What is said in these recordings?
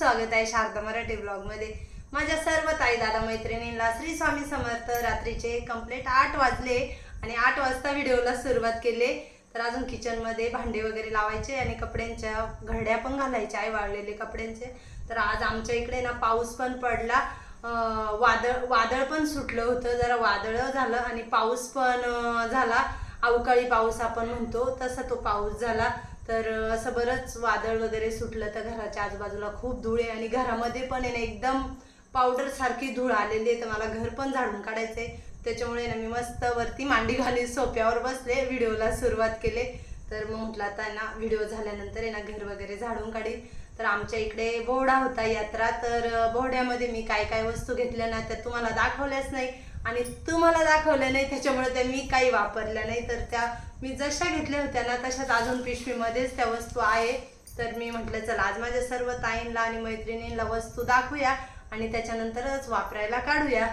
स्वागत आहे शारदा मराठी ब्लॉगमध्ये माझ्या सर्व ताई दादा मैत्रिणींना श्री स्वामी समर्थ रात्रीचे कंप्लीट आठ वाजले आणि आठ वाजता व्हिडिओला सुरुवात केली. तर अजून किचनमध्ये भांडे वगैरे लावायचे आणि कपड्यांच्या घड्या पण घालायच्या आहे वाळलेले कपड्यांचे. तर आज आमच्या इकडे ना पाऊस पण पडला. वादळ वादळ पण सुटलं होतं जरा वादळ झालं आणि पाऊस पण झाला. अवकाळी पाऊस आपण म्हणतो तसा तो पाऊस झाला. तर असं बरंच वादळ वगैरे सुटलं तर घराच्या आजूबाजूला खूप धूळ आहे आणि घरामध्ये पण आहे ना एकदम पावडर सारखी धूळ आलेली आहे. तर मला घर पण झाडून काढायचंय. त्याच्यामुळे ना मी मस्त वरती मांडी घाली सोप्यावर बसले व्हिडिओला सुरुवात केले. तर मग म्हटलं आता ना व्हिडिओ झाल्यानंतर आहे ना घर वगैरे झाडून काढी तर आमच्या इकडे बोहडा होता यात्रा. तर बोहड्यामध्ये मी काय काय वस्तू घेतल्या ना त्या तुम्हाला दाखवल्याच नाही. आणि तुम्हाला दाखवल्या नाही त्याच्यामुळे त्या मी काही वापरल्या नाही. तर त्या मी जशा घेतल्या होत्या ना तशाच अजून पिशवीमध्येच त्या वस्तू आहे. तर मी म्हटलं चला आज माझ्या सर्व ताईंना आणि मैत्रिणींना वस्तू दाखवूया आणि त्याच्यानंतरच वापरायला काढूया.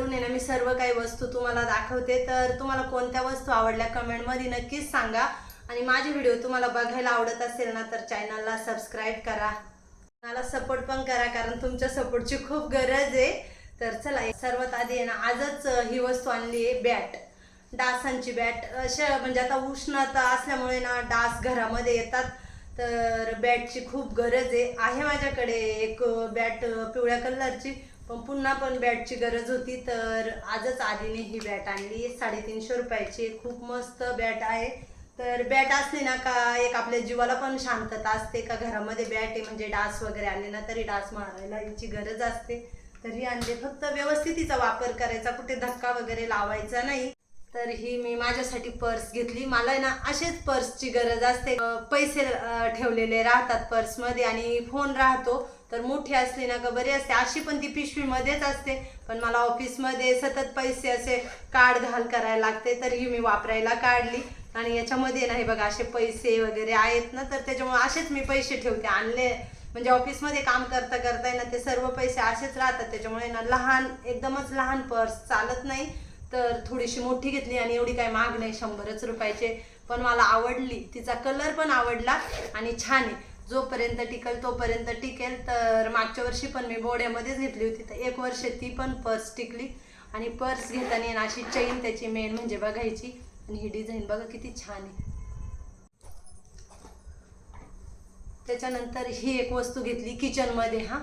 ना मी सर्व काही वस्तू तुम्हाला दाखवते. तर तुम्हाला कोणत्या वस्तू आवडल्या कमेंटमध्ये नक्कीच सांगा. आणि माझे व्हिडिओ तुम्हाला बघायला आवडत असेल ना तर चॅनलला सबस्क्राईब करा. मला सपोर्ट पण करा कारण तुमच्या सपोर्टची खूप गरज आहे. तर चला सर्वात आधी आहे ना आजच ही वस्तू आणली आहे बॅट. डासांची बॅट. अशा म्हणजे आता उष्णता असल्यामुळे ना डास घरामध्ये येतात. तर बॅटची खूप गरज आहे. आहे माझ्याकडे एक बॅट पिवळ्या कलरची पण पुन्हा पण बॅटची गरज होती. तर आजच आधीने ही बॅट आणली साडेतीनशे रुपयाची खूप मस्त बॅट आहे. तर बॅट असली ना का एक आपल्या जीवाला पण शांतता असते. का घरामध्ये बॅट आहे म्हणजे डास वगैरे आले ना तरी डास मारायला याची गरज असते. तर ही फक्त व्यवस्थित तिचा वापर करायचा कुठे धक्का वगैरे लावायचा नाही. तर ही मी माझ्यासाठी पर्स घेतली. मला आहे ना असेच पर्सची गरज असते. पैसे ठेवलेले राहतात पर्समध्ये आणि फोन राहतो. तर मोठी असली ना का बरी असते. अशी पण ती पिशवीमध्येच असते. पण मला ऑफिसमध्ये सतत पैसे असे कार्ड घाल करायला लागते. तर ही मी वापरायला काढली. आणि याच्यामध्ये नाही बघा असे पैसे वगैरे आहेत ना तर त्याच्यामुळे असेच मी पैसे ठेवते. आणले म्हणजे ऑफिसमध्ये काम करता करता ना ते सर्व पैसे असेच राहतात. त्याच्यामुळे ना लहान एकदमच लहान पर्स चालत नाही. तर थोडीशी मोठी घेतली आणि एवढी काही माग नाही शंभरच रुपयाचे. पण मला आवडली. तिचा कलर पण आवडला आणि छान आहे. जोपर्यंत टिकेल तोपर्यंत टिकेल. तर मागच्या वर्षी पण मी बोड्यामध्येच घेतली होती. तर एक वर्ष ती पण पर्स टिकली. आणि पर्स घेताना अशी चैन त्याची मेन म्हणजे बघायची. आणि ही डिझाईन बघा किती छान आहे. त्याच्यानंतर ही एक वस्तू घेतली किचनमध्ये हा.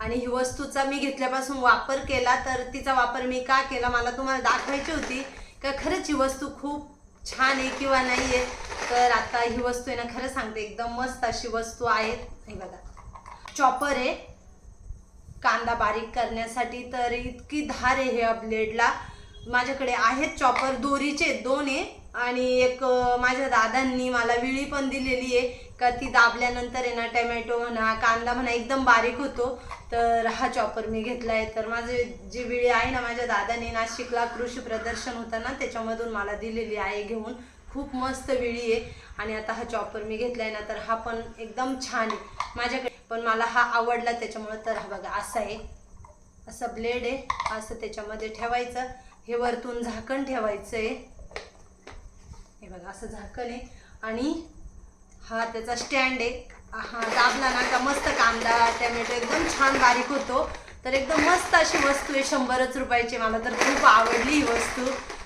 आणि ही वस्तूचा मी घेतल्यापासून वापर केला तर तिचा वापर मी का केला मला तुम्हाला दाखवायची होती. का खरंच ही वस्तू खूप छान आहे किंवा नाही आहे? तर आता ही वस्तू आहे ना खरं सांगते एकदम मस्त अशी वस्तू आहे. हे बघा. चॉपर आहे. कांदा बारीक करण्यासाठी तर इतकी धार आहे ह्या ब्लेडला माझ्याकडे आहेत चॉपर दोरीचे दोन आहे. आणि एक माझ्या दादांनी मला विळी पण दिलेली आहे. का ती दाबल्यानंतर आहे ना टमॅटो म्हणा कांदा म्हणा एकदम बारीक होतो. तर हा चॉपर मी घेतला आहे तर माझे जी विळी आहे ना माझ्या दादाने नाशिकला कृषी प्रदर्शन होतं ना त्याच्यामधून मला दिलेली आहे घेऊन. खूप मस्त विळी आहे. आणि आता हा चॉपर मी घेतला आहे ना तर हा पण एकदम छान आहे. माझ्याकडे पण मला हा आवडला त्याच्यामुळे तर हा बघा असा आहे. असं ब्लेड आहे. असं त्याच्यामध्ये ठेवायचं. हे वरतून झाकण ठेवायचं आहे हे बघा असं झाकण आहे. आणि हा त्याचा स्टँड आहे हा दाबला ना का मस्त कांदा टॅमॅटो एकदम छान बारीक होतो. तर एकदम मस्त अशी वस्तू आहे शंभरच रुपयाची. मला तर खूप आवडली ही वस्तू.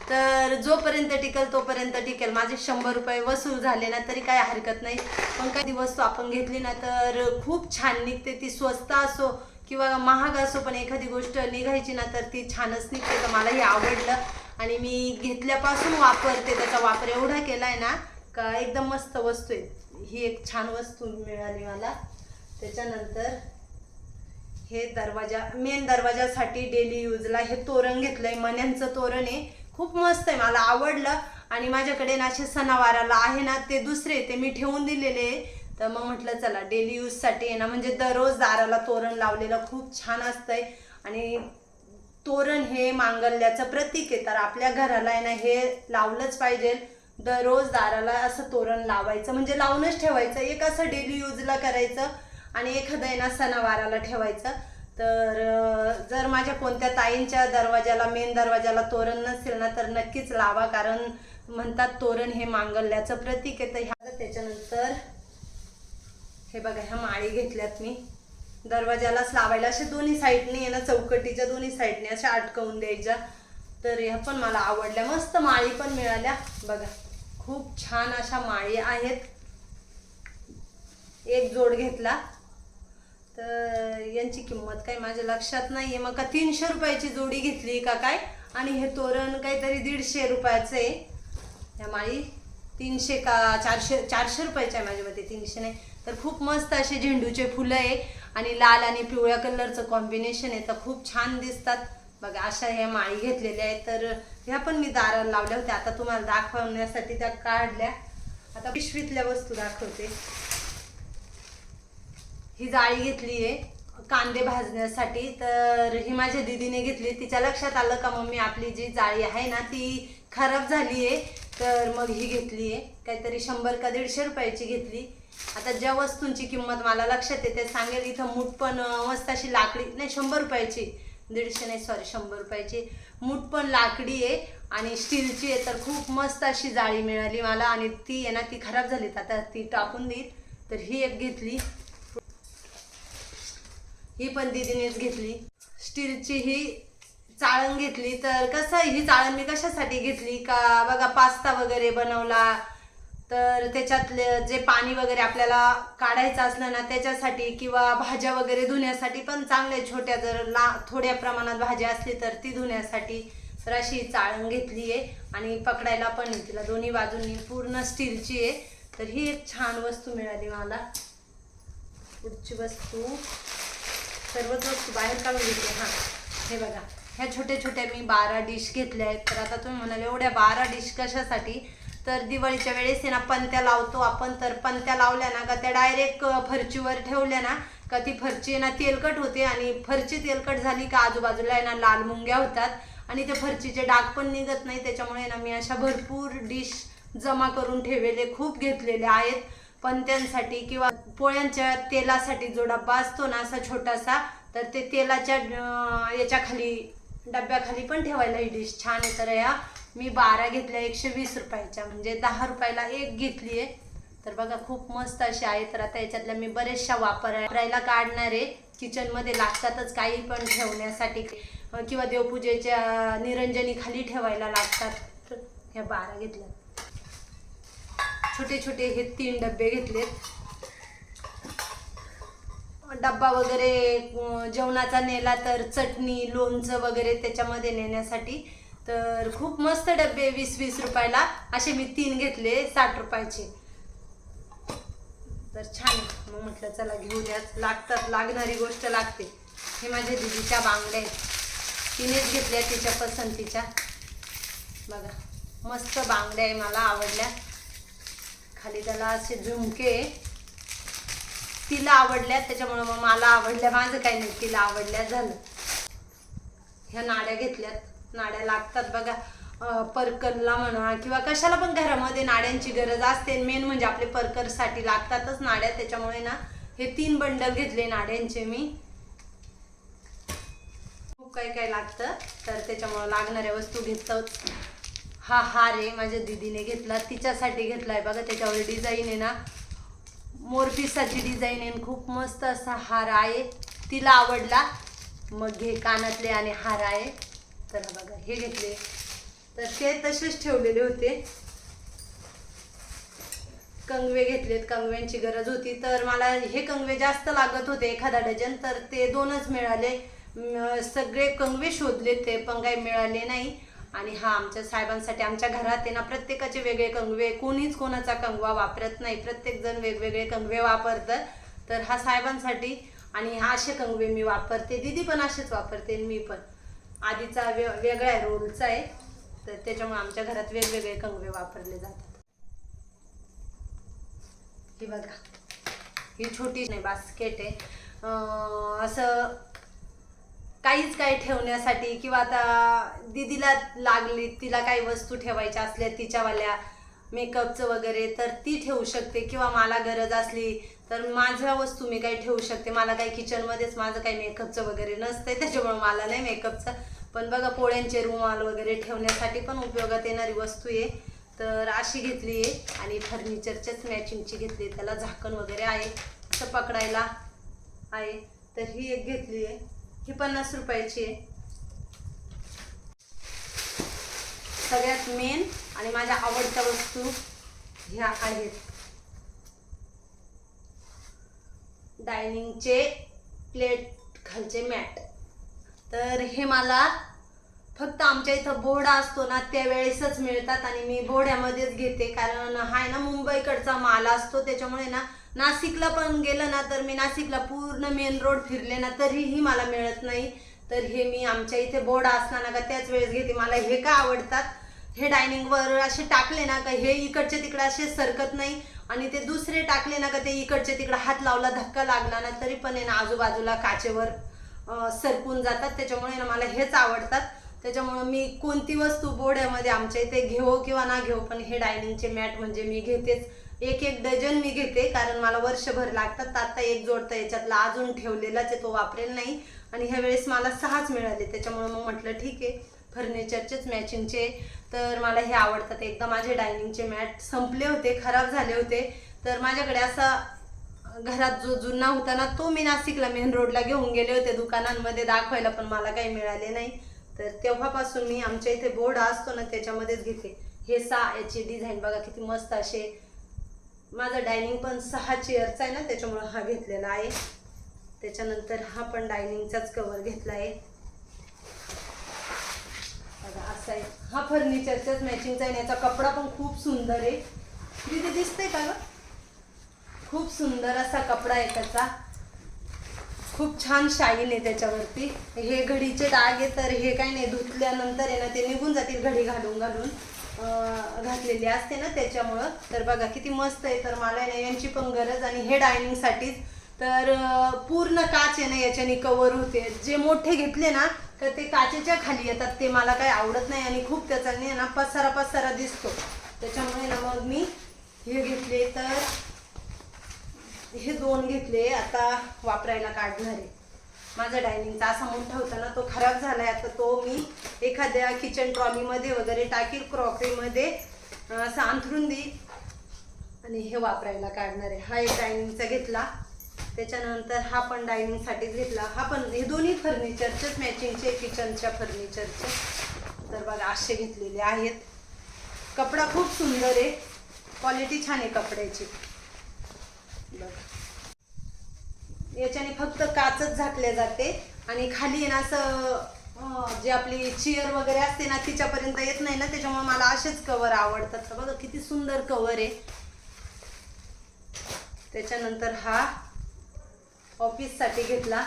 तर जोपर्यंत टिकेल तोपर्यंत टिकेल. माझे शंभर रुपये वसूल झाले ना तरी काही हरकत नाही. पण काही वस्तू आपण घेतली ना तर खूप छान निघते. ती स्वस्त असो किंवा महाग असो पण एखादी गोष्ट निघायची ना तर ती छानच निघते. तर मलाही आवडलं. आणि मी घेतल्यापासून वापरते. त्याचा वापर एवढा केला आहे ना का एकदम मस्त वस्तू आहे. ही एक छान वस्तू मिळाली मला. त्याच्यानंतर हे दरवाजा मेन दरवाजासाठी डेली यूजला हे तोरण घेतलंय. मण्यांचं तोरण आहे. खूप मस्त आहे. मला आवडलं. आणि माझ्याकडे ना असे सणावाराला आहे ना ते दुसरे ते मी ठेवून दिलेले आहे. तर मग म्हटलं चला डेली यूजसाठी आहे ना म्हणजे दररोज दाराला तोरण लावलेलं खूप छान असतंय. आणि तोरण हे मांगल्याचं प्रतीक आहे. तर आपल्या घराला आहे ना हे लावलंच पाहिजे. दररोज दाराला असं तोरण लावायचं म्हणजे लावूनच ठेवायचं. एक असं डेली यूजला करायचं आणि एखादं आहे ना सणावाराला ठेवायचं. तर जर माझ्या कोणत्या ताईंच्या दरवाजाला मेन दरवाजाला तोरण नसेल ना तर नक्कीच लावा. कारण म्हणतात तोरण हे मांगल्याचं प्रतीक आहे. तर ह्या त्याच्यानंतर हे बघा ह्या माळी घेतल्यात मी. दरवाजालाच लावायला अशा दोन्ही साईडने आहे ना चौकटीच्या दोन्ही साईडने अशा अटकवून द्यायच्या. तर ह्या पण मला आवडल्या. मस्त माळी पण मिळाल्या. बघा. खूप छान अशा माळी आहेत. एक जोड घेतला. तर यांची किंमत काही माझ्या लक्षात नाही आहे मग का तीनशे रुपयाची जोडी घेतली का काय? आणि हे तोरण काहीतरी दीडशे रुपयाचं आहे. ह्या माळी तीनशे का चारशे चारशे रुपयाच्या आहे माझ्या मते तीनशे नाही. तर खूप मस्त असे झेंडूचे फुलं आहे. आणि लाल आणि पिवळ्या कलरचं कॉम्बिनेशन आहे. तर खूप छान दिसतात. बघा अशा ह्या माळी घेतलेल्या आहेत. तर ह्या पण मी दाराला लावल्या होत्या. आता तुम्हाला दाखवण्यासाठी त्या काढल्या. आता पिशवीतल्या वस्तू दाखवते. ही जाळी घेतली आहे. कांदे भाजण्यासाठी. तर ही माझ्या दीदीने घेतली. तिच्या लक्षात आलं का मम्मी आपली जी जाळी आहे ना ती खराब झाली आहे. तर मग ही घेतली आहे. काहीतरी शंभर का दीडशे रुपयाची घेतली. आता ज्या वस्तूंची किंमत मला लक्षात येते सांगेल. इथं मूठ पण मस्त अशी लाकडी नाही शंभर रुपयाची. दीडशे नाही सॉरी शंभर रुपयाची. मूठ पण लाकडी आहे आणि स्टीलची आहे तर खूप मस्त अशी जाळी मिळाली मला आणि ती आहे ना ती खराब झाली. तर आता ती टाकून देईल तर ही एक घेतली. ही पण दिदीनेच घेतली. स्टीलची ही चाळण घेतली. तर कसं आहे, ही चाळण मी कशासाठी घेतली? का बघा पास्ता वगैरे बनवला तर त्याच्यातले जे पाणी वगैरे आपल्याला काढायचं असलं ना त्याच्यासाठी किंवा भाज्या वगैरे धुण्यासाठी पण चांगले छोट्या जर ला थोड्या प्रमाणात भाज्या असली तर ती धुण्यासाठी तर अशी चाळण घेतली आहे. आणि पकडायला पण तिला दोन्ही बाजूंनी पूर्ण स्टीलची आहे. तर ही एक छान वस्तू मिळाली मला. पुढची वस्तू. सर्वच वस्तू बाहेर काढून घेतली हां. हे बघा. ह्या छोट्या छोट्या मी बारा डिश घेतल्या आहेत. तर आता तुम्ही म्हणाल एवढ्या बारा डिश कशासाठी? तर दिवाळीच्या वेळेस ना पंत्या लावतो आपण. तर पंत्या लावल्या ना का त्या डायरेक्ट फरचीवर ठेवल्या ना का ती फरची ना तेलकट होते. आणि फरची तेलकट झाली का आजूबाजूला आहे ना लाल मुंग्या होतात. आणि त्या फरचीचे डाग पण निघत नाही. त्याच्यामुळे ना मी अशा भरपूर डिश जमा करून ठेवलेले खूप घेतलेले आहेत. पंत्यांसाठी किंवा पोळ्यांच्या तेलासाठी जो डब्बा असतो ना असा छोटासा तर ते तेलाच्या याच्याखाली डब्याखाली पण ठेवायला ही डिश छान आहे. तर या मी बारा घेतल्या एकशे वीस रुपयाच्या म्हणजे दहा रुपयाला एक घेतली आहे. तर बघा खूप मस्त अशी आहे. तर आता याच्यातल्या मी बरेचशा वापरायला काढणार आहे. किचनमध्ये लागतातच काही पण ठेवण्यासाठी. किंवा देवपूजेच्या निरंजनी खाली ठेवायला लागतात. ह्या बारा घेतल्या. छोटे छोटे हे तीन डबे घेतलेत. डब्बा वगैरे जेवणाचा नेला तर चटणी लोणचं वगैरे त्याच्यामध्ये नेण्यासाठी तर खूप मस्त डबे वीस वीस रुपयाला. असे मी तीन घेतले साठ रुपयाचे. तर छान आहे. मग म्हटलं चला घेऊयाच लागतात लागणारी गोष्ट लागते. हे माझ्या दिदीच्या बांगड्या आहेत. तिनेच घेतल्या तिच्या पसंतीच्या. बघा मस्त बांगड्या आहे मला आवडल्या. खाली त्याला असे झुमके तिला आवडल्या त्याच्यामुळं मग मला आवडल्या. माझं काही नाही तिला आवडल्या झालं. ह्या नाड्या घेतल्यात. नाड्या लागतात बघा. अं, परकरला म्हणा किंवा कशाला पण घरामध्ये नाड्यांची गरज असते. मेन म्हणजे आपले परकरसाठी लागतातच नाड्या. त्याच्यामुळे ना हे तीन बंडल घेतले नाड्यांचे मी. खूप काही काही लागतं. तर त्याच्यामुळं लागणाऱ्या वस्तू घेतात हा हार आहे माझ्या दीदीने घेतला. तिच्यासाठी घेतला आहे बघा. त्याच्यावर डिझाईन आहे ना. मोरपिसाची डिझाईन आहे. खूप मस्त असा हार आहे. तिला आवडला. मग घे कानातले आणि हार आहे. तर बघा हे घेतले. तर ते तसेच ठेवलेले होते. कंगवे घेतलेत कंगव्यांची गरज होती. तर मला हे कंगवे जास्त लागत होते एखादा डझन. तर ते दोनच मिळाले. सगळे कंगवे शोधले ते पण काही मिळाले नाही. आणि हा आमच्या साहेबांसाठी आमच्या घरात आहे ना प्रत्येकाचे वेगळे कंगवे. कोणीच कोणाचा कंगवा वापरत नाही. प्रत्येक जण वेगवेगळे कंगवे वापरतात. तर हा साहेबांसाठी आणि हा असे कंगवे मी वापरते. दीदी पण असेच वापरते मी पण. आधीचा वे वेगळा आहे रोलचा आहे. तर त्याच्यामुळे आमच्या घरात वेगवेगळे कंगवे वापरले जातात. ही बघा. ही छोटी नाही बास्केट आहे. असं काहीच काही ठेवण्यासाठी किंवा आता दीदीला लागली तिला काही वस्तू ठेवायच्या असल्या तिच्यावाल्या मेकअपचं वगैरे तर ती ठेवू शकते. किंवा मला गरज असली तर माझ्या वस्तू मी काही ठेवू शकते. मला काही किचनमध्येच माझं काही मेकअपचं वगैरे नसतंय त्याच्यामुळे मला नाही मेकअपचं. पण बघा पोळ्यांचे रुमाल वगैरे ठेवण्यासाठी पण उपयोगात येणारी वस्तू आहे. तर अशी घेतली आहे. आणि फर्निचरच्याच मॅचिंगची घेतली आहे. त्याला झाकण वगैरे आहे. असं पकडायला आहे. तर ही एक घेतली आहे. ही पन्नास रुपयाची आहे. सगळ्यात मेन आणि माझ्या आवडत्या वस्तू ह्या आहेत. डायनिंगचे प्लेट खालचे मॅट तर हे मला फक्त आमच्या इथं बोडा असतो ना त्यावेळेसच मिळतात आणि मी बोड्यामध्येच घेते. कारण हाय ना मुंबईकडचा माल असतो त्याच्यामुळे ना नाशिकला पण गेलं ना तर मी नाशिकला पूर्ण मेन रोड फिरले ना तरीही मला मिळत नाही. तर हे मी आमच्या इथे बोडा असताना का त्याच वेळेस घेते. मला हे का आवडतात? हे डायनिंगवर असे टाकले ना का हे इकडचे तिकडे असे सरकत नाही. आणि ते दुसरे टाकले ना का ते इकडचे तिकडे हात लावला धक्का लागला ना तरी पण आहे ना आजूबाजूला काचेवर सरकून जातात. त्याच्यामुळे ना मला हेच आवडतात. त्याच्यामुळं मी कोणती वस्तू बोड्यामध्ये आमच्या इथे घेऊ किंवा ना घेऊ पण हे डायनिंगचे मॅट म्हणजे मी घेतेच. एक एक डझन मी घेते कारण मला वर्षभर लागतात. तर आत्ता एक जोडता याच्यातला अजून ठेवलेलाच आहे तो वापरेल नाही. आणि ह्या वेळेस मला सहाच मिळाले त्याच्यामुळे मग म्हटलं ठीक आहे. फर्निचरचेच मॅचिंगचे तर मला हे आवडतात. एकदा माझे डायनिंगचे मॅट संपले होते खराब झाले होते. तर माझ्याकडे असा घरात जो जुना होता ना तो मी नाशिकला मेन रोडला घेऊन गेले होते. दुकानांमध्ये दाखवायला पण मला काही मिळाले नाही. तर तेव्हापासून मी आमच्या इथे बोर्ड असतो ना त्याच्यामध्येच घेते. हे सहा याची डिझाईन बघा किती मस्त असे. माझं डायनिंग पण सहा चेअरचा आहे ना त्याच्यामुळं हा घेतलेला आहे. त्याच्यानंतर हा पण डायनिंगचाच कवर घेतला आहे. असा आहे हा फर्निचरच्याच मॅचिंगचा आहे याचा कपडा पण खूप सुंदर आहे. तिथे दिसते का ग? खूप सुंदर असा कपडा आहे त्याचा. खूप छान शाईन आहे त्याच्यावरती. हे घडीचे डाग आहे तर हे काय नाही धुतल्यानंतर आहे ना ते निघून जातील घडी घालून घालून. घातलेली असते ना त्याच्यामुळं. तर बघा किती मस्त आहे. तर मला ना यांची पण गरज आणि हे डायनिंगसाठीच तर पूर्ण काच आहे ना याच्याने कवर होते. जे मोठे घेतले ना तर ते काचेच्या खाली येतात ते मला काही आवडत नाही आणि खूप त्याचा ना पसारा पसारा दिसतो. त्याच्यामुळे ना मग मी हे घेतले तर हे दोन घेतले आता वापरायला काढणार आहे. माझा डायनिंगचा असा मोठा होता ना तो खराब झालाय. आता तो मी एखाद्या किचन ट्रॉलीमध्ये वगैरे टाकील क्रॉकरीमध्ये असं अंथरून देईल. आणि हे वापरायला काढणार आहे. हा एक डायनिंगचा घेतला. त्याच्यानंतर हा पण डायनिंगसाठीच घेतला. हा पण हे दोन्ही फर्निचरचेच मॅचिंगचे किचनच्या फर्निचरचे तर बघा असे घेतलेले आहेत. कपडा खूप सुंदर आहे. क्वालिटी छान आहे कपड्याची. बघा. याच्याने फक्त काचच झाकल्या जाते. आणि खाली ना असं जे आपली चेअर वगैरे असते ना तिच्यापर्यंत येत नाही ना त्याच्यामुळे मला असेच कवर आवडतात. तर बघा किती सुंदर कवर आहे. त्याच्यानंतर हा ऑफिससाठी घेतला.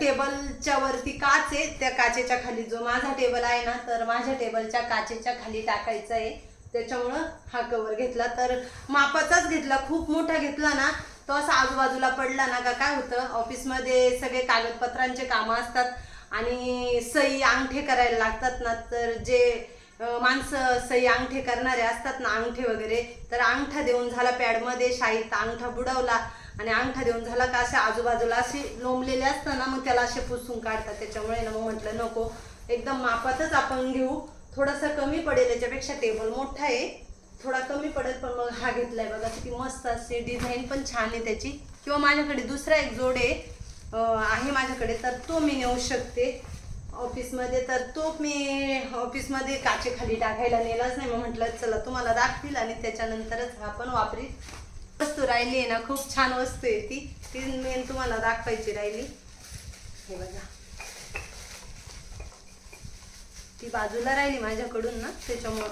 टेबलच्या वरती काच आहे. त्या काचेच्या खाली जो माझा टेबल आहे ना तर माझ्या टेबलच्या काचेच्या खाली टाकायचा आहे. त्याच्यामुळं हा कवर घेतला. तर मापाचाच घेतला. खूप मोठा घेतला ना तो असा आजूबाजूला पडला ना का काय होतं? ऑफिसमध्ये सगळे कागदपत्रांचे कामं असतात आणि सई अंगठे करायला लागतात ना तर जे माणसं सई अंगठे करणारे असतात ना अंगठे वगैरे. तर अंगठा देऊन झाला पॅडमध्ये शाईत अंगठा बुडवला. आणि अंगठा देऊन झाला का असे आजूबाजूला असे लोंबलेले असतं ना मग त्याला असे पुसून काढतात. त्याच्यामुळे ना मग म्हटलं नको एकदम मापातच आपण घेऊ. थोडासा कमी पडेल याच्यापेक्षा टेबल मोठा आहे. थोडा कमी पडेल पण मग हा घेतलाय. बघा किती मस्त असते डिझाईन पण छान आहे त्याची. किंवा माझ्याकडे दुसरा एक जोड आहे. आहे माझ्याकडे तर तो मी नेऊ शकते. ऑफिसमध्ये तर तो मी ऑफिसमध्ये काचेखाली टाकायला नेलाच नाही. मग म्हटलं चला तुम्हाला दाखवील आणि त्याच्यानंतरच हा पण वापरील वस्तू राहिली आहे ना खूप छान वस्तू आहे ती. ती मेन तुम्हाला दाखवायची राहिली. हे बघा. ती बाजूला राहिली माझ्याकडून ना त्याच्यामुळं.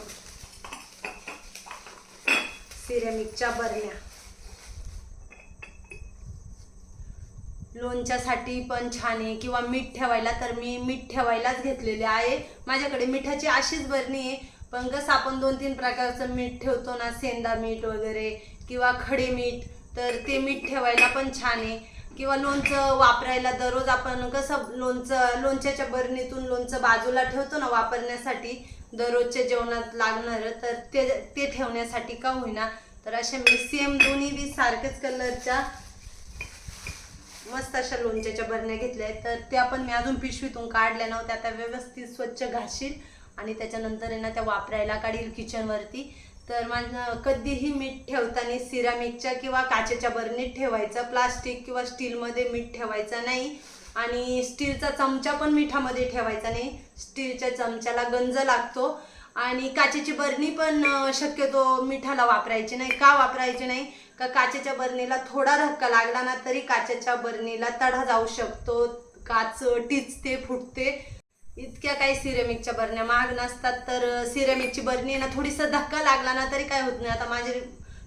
सिरेमिकच्या बरण्या. लोणच्यासाठी पण छान आहे. किंवा मीठ ठेवायला तर मी मीठ ठेवायलाच घेतलेले आहे. माझ्याकडे मिठाची अशीच बरणी आहे. पण कसं आपण दोन तीन प्रकारचं मीठ ठेवतो ना सेंदा मीठ वगैरे किंवा खडे मीठ तर ते मीठ ठेवायला पण छान आहे. किंवा लोणचं वापरायला दररोज आपण कसं लोणचं लोणच्याच्या बरणीतून लोणचं बाजूला ठेवतो ना वापरण्यासाठी दररोजच्या जेवणात लागणारं तर ते ते ठेवण्यासाठी का होईना. तर अशा मी सेम दोन्ही बी सारखेच कलरच्या मस्त अशा लोणच्याच्या बरण्या घेतल्या आहेत. तर त्या पण मी अजून पिशवीतून काढल्या नव्हत्या. त्या व्यवस्थित स्वच्छ घासील आणि त्याच्यानंतर आहे ना त्या वापरायला काढील किचनवरती तर माझं कधीही मीठ ठेवताना सिरामिकच्या किंवा काचेच्या बरणीत ठेवायचं. प्लास्टिक किंवा स्टीलमध्ये मीठ ठेवायचं नाही. आणि स्टीलचा चमचा पण मिठामध्ये ठेवायचा नाही. स्टीलच्या चमच्याला गंज लागतो. आणि काचेची बरणी पण शक्यतो मिठाला वापरायची नाही. का वापरायची नाही? का काचेच्या बरणीला थोडा धक्का लागला ना तरी काचेच्या बरणीला तडा जाऊ शकतो. काच टिचते फुटते. इतक्या काही सिरेमिकच्या बरण्या महाग नसतात तर सिरेमिकची बरणी आहे ना थोडीसा धक्का लागला ना तरी काय होत नाही. आता माझी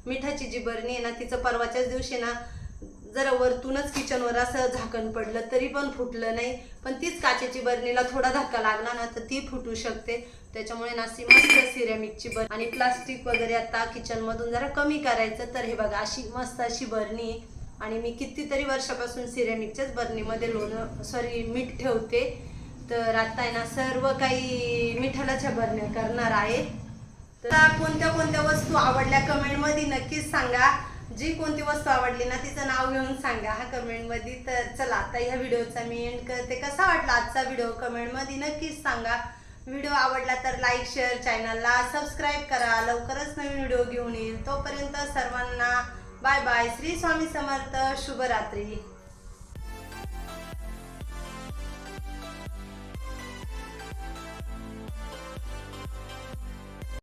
मिठाची जी बरणी आहे ना तिचं परवाच्याच दिवशी ना जरा वरतूनच किचनवर असं झाकण पडलं तरी पण फुटलं नाही. पण तीच काचेची बरणीला थोडा धक्का लागला ना तर ती फुटू शकते. त्याच्यामुळे ना मस्त सिरेमिकची बरणी आणि प्लास्टिक वगैरे आता किचनमधून जरा कमी करायचं तर हे बघा अशी मस्त अशी बरणी. आहे आणि मी कितीतरी वर्षापासून सिरेमिकच्याच बरणीमध्ये लोणं सॉरी मीठ ठेवते. तर आता आहे ना सर्व काही मिठालाच्या बरण्या करणार आहे. तर कोणत्या कोणत्या वस्तू आवडल्या कमेंटमध्ये नक्कीच सांगा. जी कोणती वस्तू आवडली ना तिचं नाव घेऊन सांगा हा कमेंटमध्ये. तर चला आता ह्या व्हिडिओचा मी एंड करते. कसा वाटला आजचा व्हिडिओ? कमेंटमध्ये नक्कीच सांगा. व्हिडिओ आवडला तर लाईक शेअर चॅनलला सबस्क्राईब करा. लवकरच नवीन व्हिडिओ घेऊन येईल. तोपर्यंत सर्वांना बाय बाय श्री स्वामी समर्थ. शुभरात्री.